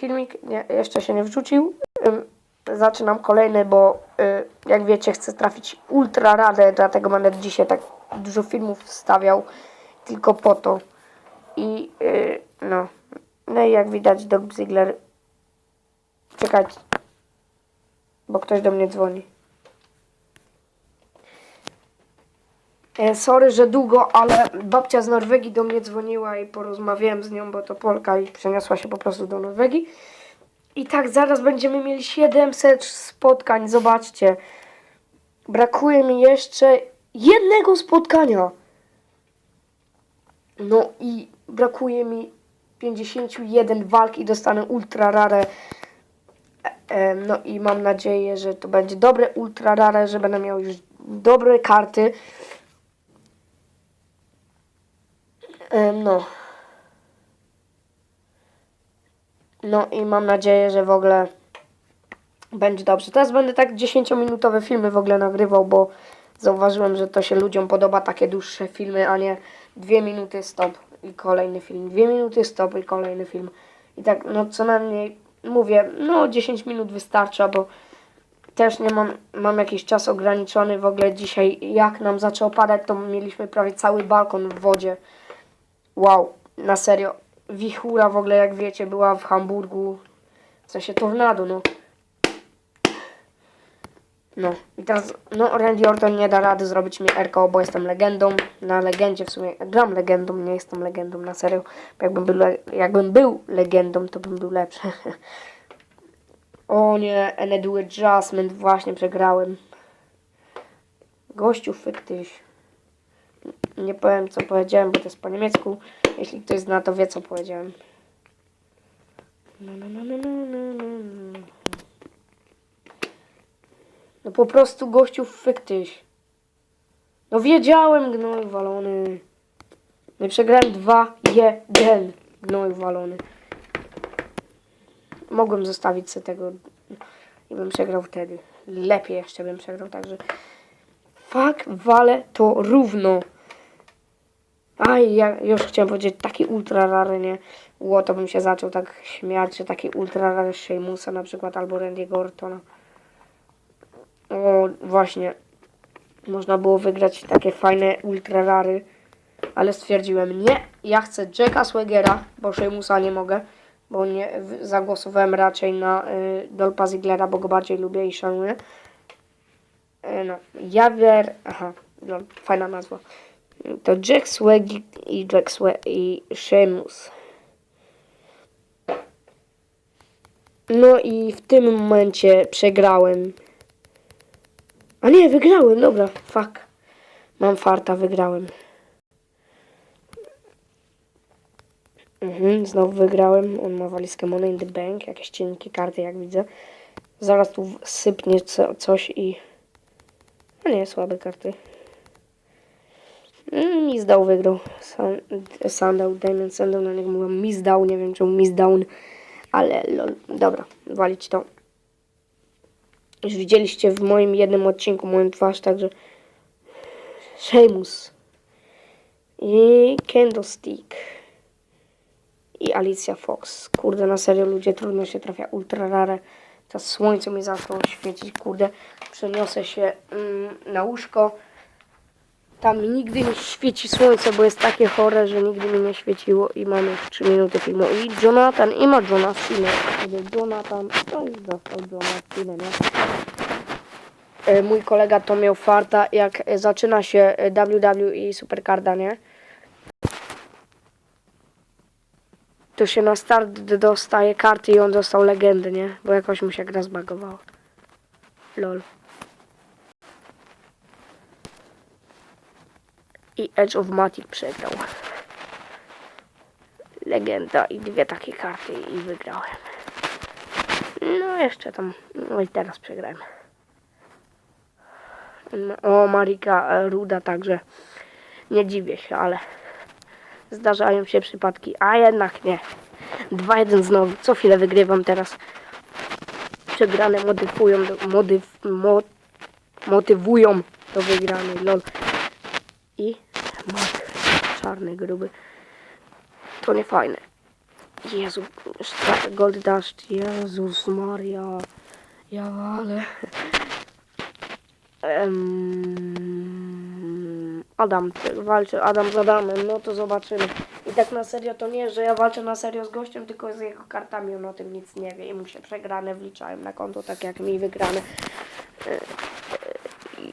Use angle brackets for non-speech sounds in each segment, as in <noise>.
filmik nie, jeszcze się nie wrzucił. Zaczynam kolejny, bo y, jak wiecie chcę trafić ultra radę, dlatego będę dzisiaj tak dużo filmów wstawiał tylko po to. I y, no. No i jak widać Doug Ziegler czekać, bo ktoś do mnie dzwoni. Sorry, że długo, ale babcia z Norwegii do mnie dzwoniła i porozmawiałem z nią, bo to Polka i przeniosła się po prostu do Norwegii. I tak zaraz będziemy mieli 700 spotkań, zobaczcie. Brakuje mi jeszcze jednego spotkania. No i brakuje mi 51 walk i dostanę ultra rare. E, e, No i mam nadzieję, że to będzie dobre ultra rare, że będę miał już dobre karty. No. No i mam nadzieję, że w ogóle będzie dobrze. Teraz będę tak 10-minutowe filmy w ogóle nagrywał, bo zauważyłem, że to się ludziom podoba takie dłuższe filmy, a nie dwie minuty stop i kolejny film. Dwie minuty stop i kolejny film. I tak, no co najmniej mówię, no 10 minut wystarcza, bo też nie mam, mam jakiś czas ograniczony. W ogóle dzisiaj, jak nam zaczęło padać, to mieliśmy prawie cały balkon w wodzie. Wow, na serio. Wichura w ogóle, jak wiecie, była w Hamburgu. W sensie tornado, no. No i teraz, no Randy Orton nie da rady zrobić mi RKO, bo jestem legendą. Na legendzie w sumie, gram legendą, nie jestem legendą, na serio. Jakbym był, jakbym był legendą, to bym był lepszy. <laughs> o nie, Enedu Adjustment, właśnie przegrałem. Gościu, fyktyś. Nie powiem co powiedziałem, bo to jest po niemiecku. Jeśli ktoś zna, to wie co powiedziałem. No, po prostu gościu fyktyś. No wiedziałem, gnoj walony. No i przegrałem 2-1. Gnoj walony. Mogłem zostawić sobie tego i bym przegrał wtedy. Lepiej jeszcze bym przegrał, także... Fuck, wale to równo. Aj, ja już chciałem powiedzieć taki ultra rary, nie? Ło, to bym się zaczął tak śmiać, że taki ultra rary Sheamusa na przykład, albo Randy'ego Ortona. O, właśnie. Można było wygrać takie fajne ultra rary, ale stwierdziłem nie, ja chcę Jacka Swagera, bo Sheamusa nie mogę, bo nie zagłosowałem raczej na y, Dolpa Ziglera, bo go bardziej lubię i szanuję. Y, no, Javier, aha, no, fajna nazwa. To Jack Swag i Jack Swag i Sheamus. No i w tym momencie przegrałem. A nie, wygrałem, dobra, fuck. Mam farta, wygrałem. Mhm, znowu wygrałem. On ma walizkę Money in the Bank, jakieś cienkie karty, jak widzę. Zaraz tu sypnie co, coś i... No nie, słabe karty. Mm, Miss Down wygrał. Sandow, Damon Sandow, na niego mówią Miss Down, nie wiem czemu Miss Down, ale lol. Dobra, walić to. Już widzieliście w moim jednym odcinku moją twarz, także Sheamus i Candlestick i Alicia Fox. Kurde, na serio ludzie, trudno się trafia ultra rare. Teraz słońce mi zaczęło świecić, kurde. Przeniosę się mm, na łóżko. Tam nigdy nie świeci słońce, bo jest takie chore, że nigdy mi nie świeciło i mamy 3 minuty filmu. I Jonathan, i ma Jonathan. Kurde, Jonathan, to już dostał Jonathan, nie? E, Mój kolega to miał farta, jak zaczyna się e, WWE Supercarda, nie? To się na start dostaje karty i on dostał legendy, nie? Bo jakoś mu się gra zbagowała. Lol. I Edge of Matic przegrał. Legenda i dwie takie karty i wygrałem. No jeszcze tam. No i teraz przegrałem. No, O, Marika e, Ruda także. Nie dziwię się, ale zdarzają się przypadki, a jednak nie. 2-1 znowu. Co chwilę wygrywam teraz. Przegrane motywują do, motyw, mo, motywują do wygranej. Lol. Czarny, gruby. To nie fajne. Jezu, Gold Dust, Jezus Maria. Ja ale. Em, Adam, walczy Adam z Adamem, no to zobaczymy. I tak na serio to nie, że ja walczę na serio z gościem, tylko z jego kartami, on o tym nic nie wie i mu się przegrane wliczałem na konto, tak jak mi wygrane.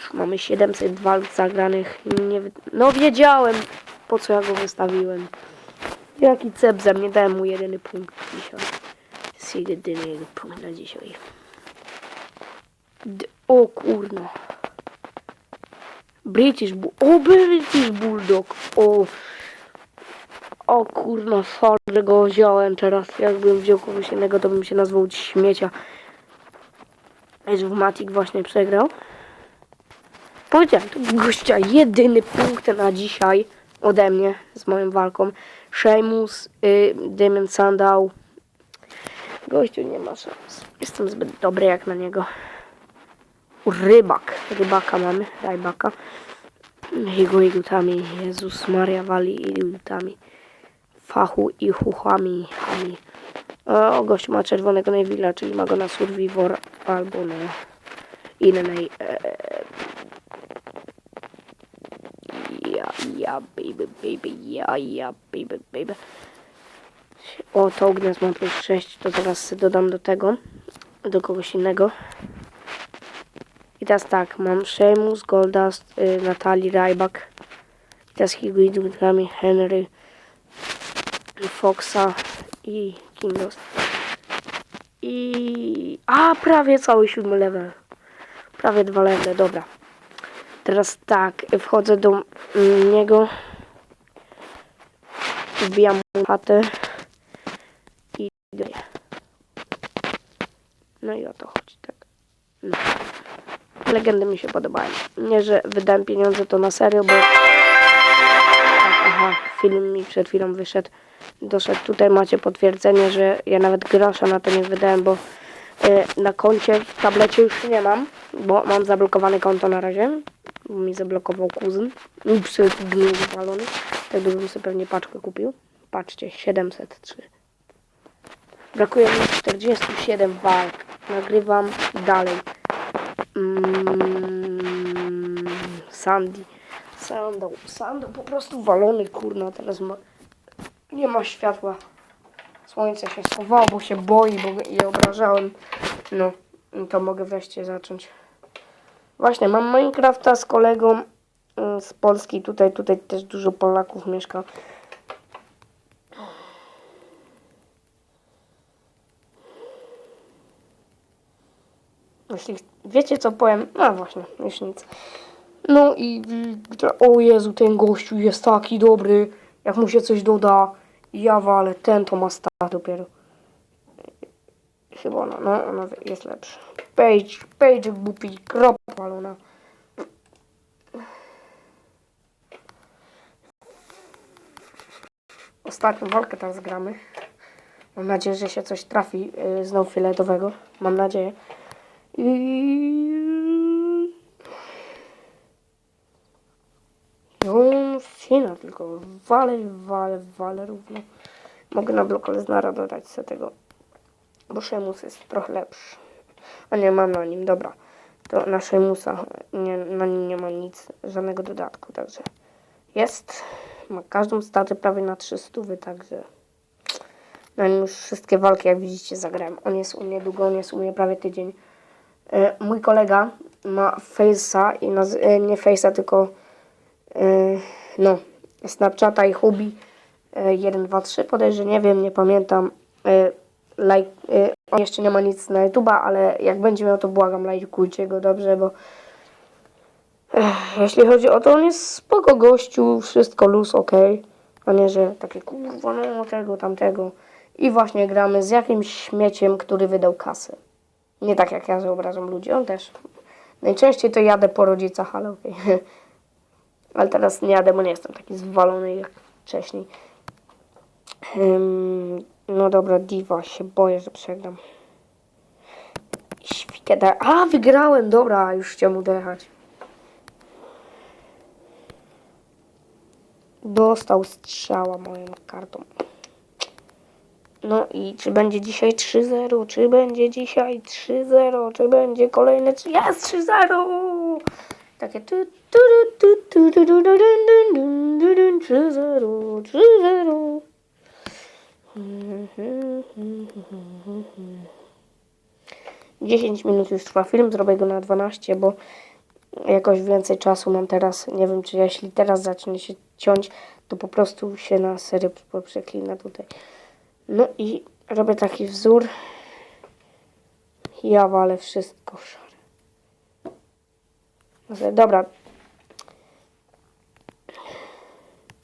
Już mamy 700 walk zagranych. Nie, no wiedziałem, po co ja go wystawiłem. Jaki cep ze mnie, dałem mu jedyny punkt dzisiaj. Jest jedyny punkt na dzisiaj. D o kurno. British Bull. O, British Bulldog. O. O kurno, sorry, go wziąłem teraz. Jakbym wziął kogoś innego, to bym się nazwał śmiecia. Jest w Matic właśnie przegrał. Powiedziałem, to gościa jedyny punkt na dzisiaj ode mnie z moją walką. Sheamus, y, Damon Sandow. Gościu nie ma szans. Jestem zbyt dobry jak na niego. Rybak. Rybaka mamy. Rybaka. Jego igutami. Jezus Maria wali igutami. Fachu i chuchami. Hami. O, gościu ma czerwonego Neville'a, czyli ma go na Survivor albo na innej. E, ja, ja, baby, baby, ja, ja, baby, baby. O, to ognios mam plus 6, to zaraz dodam do tego, do kogoś innego. I teraz tak, mam Sheamus, Goldust, y, Natalii, Rybak. I teraz Higuidami, Henry, Foxa i Kindos. I... A, prawie cały siódmy level. Prawie dwa levele, dobra. Teraz tak, wchodzę do niego. Wbijam mu chatę. I daję. No i o to chodzi, tak. No. Legendy mi się podobają. Nie, że wydałem pieniądze to na serio, bo... Tak, aha, film mi przed chwilą wyszedł. Doszedł tutaj, macie potwierdzenie, że ja nawet grosza na to nie wydałem, bo e, na koncie w tablecie już nie mam, bo mam zablokowane konto na razie. Bo mi zablokował kuzyn. Ups, gnój wywalony. Tak bym sobie pewnie paczkę kupił. Patrzcie, 703. Brakuje mi 47 walk. Nagrywam dalej. Mm, Sandy. Sandą. Sandą po prostu walony, kurna. Teraz ma... nie ma światła. Słońce się schowało, bo się boi, bo je obrażałem. No, to mogę wreszcie zacząć. Właśnie, mam Minecrafta z kolegą y, z Polski. Tutaj, tutaj też dużo Polaków mieszka. Jeśli wiecie co powiem, no właśnie, już nic. No i o Jezu, ten gościu jest taki dobry, jak mu się coś doda. Ja walę, ten to ma sta dopiero. Chyba ona, no, ona jest lepsza. Page, page głupi, krop walona. Ostatnią walkę teraz gramy. Mam nadzieję, że się coś trafi yy, znowu fioletowego. Mam nadzieję. I... No, fina tylko. Wale, wale, wale równo. Mogę na blok Leznara dodać sobie tego. Bo Sheamus jest trochę lepszy. A nie, mam na nim, dobra. To na Sheamusa nie, na nim nie ma nic, żadnego dodatku, także jest. Ma każdą statę prawie na 300, także na nim już wszystkie walki, jak widzicie, zagrałem. On jest u mnie długo, on jest u mnie prawie tydzień. E, mój kolega ma Face'a i e, nie Face'a, tylko e, no, Snapchata i Hubi e, 1, 2, 3 podejrzewam, nie wiem, nie pamiętam. Like, on jeszcze nie ma nic na YouTube'a, ale jak będzie miał, to błagam, lajkujcie go dobrze, bo Ech, jeśli chodzi o to, on jest spoko gościu, wszystko luz, ok, a nie, że takie kurwa, no tego, tamtego. I właśnie gramy z jakimś śmieciem, który wydał kasę. Nie tak jak ja, że obrażam ludzi, on też. Najczęściej to jadę po rodzicach, ale okej. <laughs> Ale teraz nie jadę, bo nie jestem taki zwalony jak wcześniej. No dobra, Diva, się boję, że przegram. Świkę da... A, wygrałem, dobra, już chciałem udechać. Dostał strzała moją kartą. No i czy będzie dzisiaj 3-0, czy będzie dzisiaj 3-0, czy będzie kolejne 3... Jest 3-0! Takie tu, tu, tu, tu, tu, tu, tu, tu, dun, dun, dun, dun, 3-0, 3-0. 10 minut już trwa film, zrobię go na 12, bo jakoś więcej czasu mam teraz. Nie wiem, czy jeśli teraz zacznie się ciąć, to po prostu się na serio przeklina tutaj. No i robię taki wzór. Ja walę wszystko w szare. Dobra,